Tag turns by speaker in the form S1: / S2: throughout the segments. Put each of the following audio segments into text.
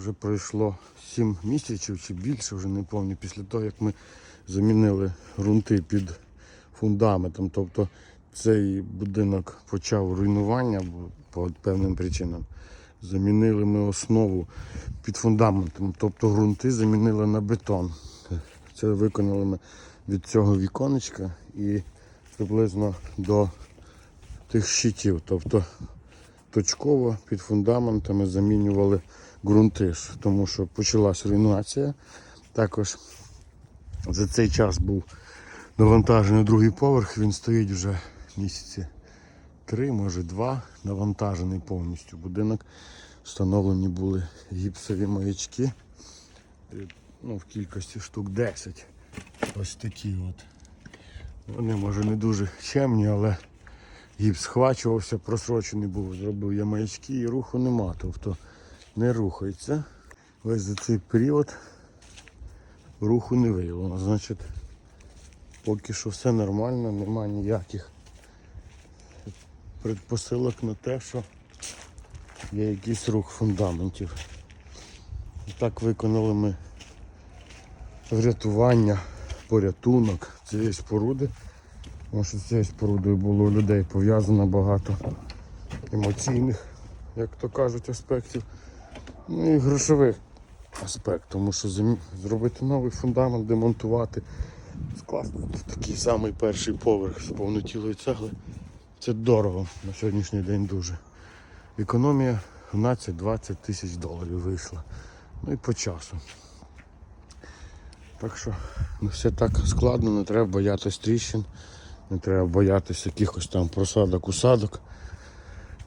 S1: Вже пройшло 7 місяців чи більше, вже не пам'ятаю, після того, як ми замінили ґрунти під фундаментом. Тобто цей будинок почав руйнування по певним причинам. Замінили ми основу під фундаментом, тобто ґрунти замінили на бетон. Це виконали ми від цього віконечка і приблизно до тих щитів. Тобто точково під фундаментами замінювали ґрунти, тому що почалась руйнація. Також за цей час був навантажений другий поверх, він стоїть вже місяці три, може два, навантажений повністю будинок. Встановлені були гіпсові маячки. е, Ну, в кількості штук 10. Ось такі от. Вони може не дуже чемні, але гіпс схвачувався, просрочений був. Зробив я маячки і руху нема. Тобто не рухається. Ось за цей період руху не виявлено. Значить, поки що все нормально, нема ніяких предпосилок на те, що є якийсь рух фундаментів. Так виконали ми врятування, порятунок цієї споруди. Тому що з цією спорудою було у людей пов'язано багато емоційних, як то кажуть, аспектів. Ну і грошових аспект, тому що зробити новий фундамент, демонтувати, скласти такий самий перший поверх з повнотілої цегли. Це дорого на сьогоднішній день дуже. Економія 12-20 тисяч доларів вийшла. Ну і по часу. Так що не все так складно, не треба боятись тріщин, не треба боятися якихось там просадок, усадок.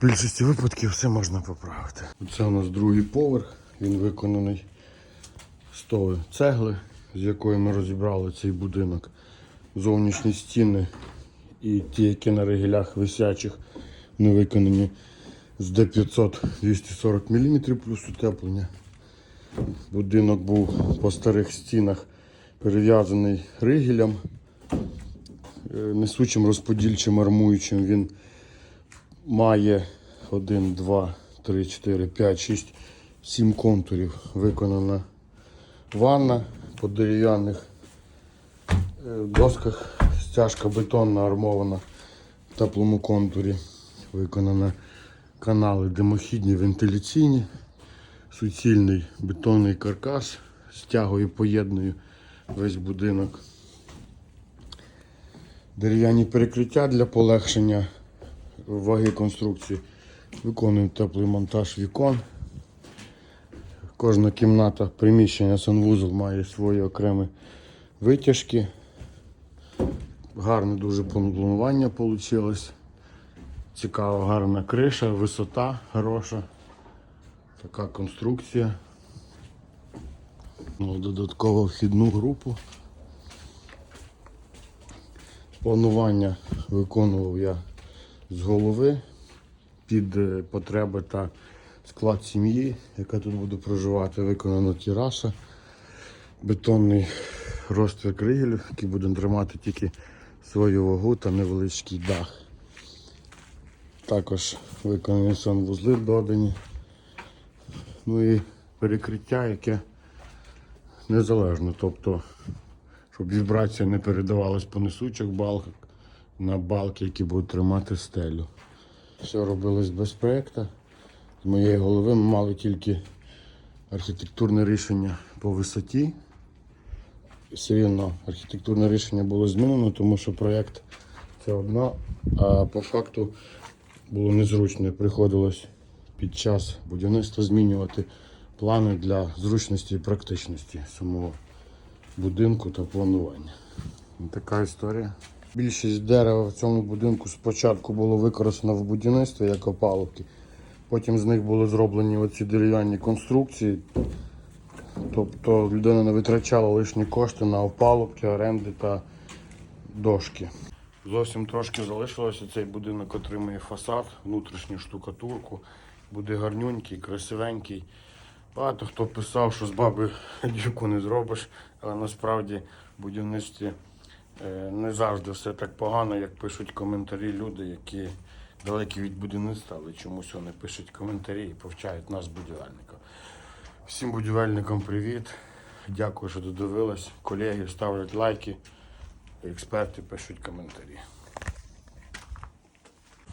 S1: В більшості випадків все можна поправити. Це у нас другий поверх, він виконаний з тої цегли, з якої ми розібрали цей будинок. Зовнішні стіни і ті, які на ригелях висячих, вони виконані з D500 240 мм плюс утеплення. Будинок був по старих стінах перев'язаний ригелем, е, несучим розподільчим армуючим. Він має 1, 2, 3, 4, 5, 6, 7 контурів. Виконана ванна по дерев'яних е, досках. Стяжка бетонна армована в теплому контурі. Виконана канали димохідні, вентиляційні, суцільний бетонний каркас. Стягою поєдную весь будинок. Дерев'яні перекриття для полегшення ваги конструкції. Виконуємо теплий монтаж вікон. Кожна кімната приміщення санвузол має свої окремі витяжки. Гарне дуже планування вийшло. Цікава, гарна криша, висота хороша. Така конструкція. Ну, Додатково вхідну групу. Планування виконував я з голови під е, потреби та склад сім'ї, яка тут буде проживати, виконана тераса, бетонний розтвір кригелів, який буде тримати тільки свою вагу та невеличкий дах. Також виконані санвузли додані. Ну і перекриття, яке незалежно, тобто, щоб вібрація не передавалась по несучих балках на балки, які будуть тримати стелю. Все робилось без проєкту. З моєї голови ми мали тільки архітектурне рішення по висоті. Все рівно архітектурне рішення було змінено, тому що проєкт це одно, а по факту було незручно. Приходилось під час будівництва змінювати плани для зручності і практичності самого будинку та планування. Така історія. Більшість дерева в цьому будинку спочатку було використано в будівництві як опалубки. Потім з них були зроблені оці дерев'яні конструкції. Тобто людина не витрачала лишні кошти на опалубки, оренди та дошки. Зовсім трошки залишилося. Цей будинок отримує фасад, внутрішню штукатурку. Буде гарнюнький, красивенький. Багато хто писав, що з баби дівку не зробиш, але насправді в будівництві не завжди все так погано, як пишуть коментарі люди, які далекі від будівництва, але чомусь вони пишуть коментарі і повчають нас, будівельників. Всім будівельникам привіт. Дякую, що додивились. Колеги ставлять лайки, експерти пишуть коментарі.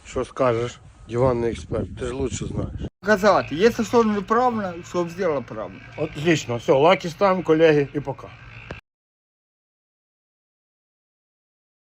S1: Що скажеш, диванний експерт, ти ж лучше знаєш.
S2: Показати, якщо що неправильно, щоб зробила правильно.
S1: Отлично, все, лайки ставимо, колеги, і пока.